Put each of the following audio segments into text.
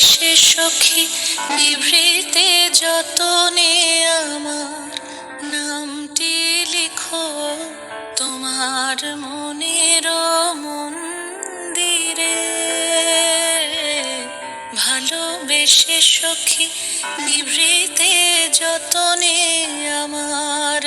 সে সখী বিভ্রিতে যতনে আমার নামটি লিখো। তোমার মনের মন্দিরে ভালোবেসে সখী বিভ্রিতে যতনে আমার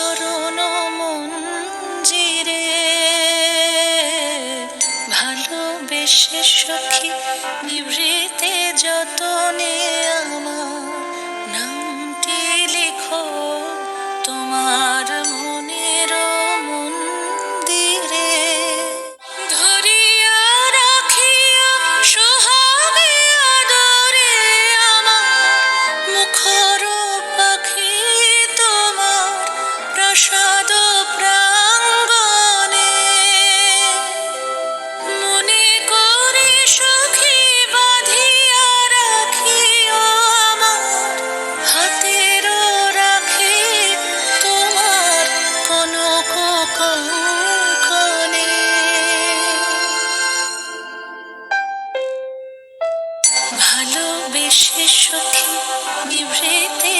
চরণ মঞ্জিরে। ভালোবেসে সখী নিবৃতে যতনে আমার নামটি লিখো। ক্ষণে ভালোবেসে সখী নিভৃতে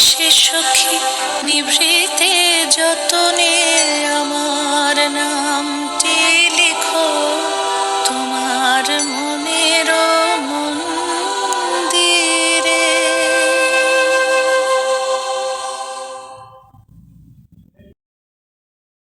সে সখী নিভৃতে যতনে আমার নামটি।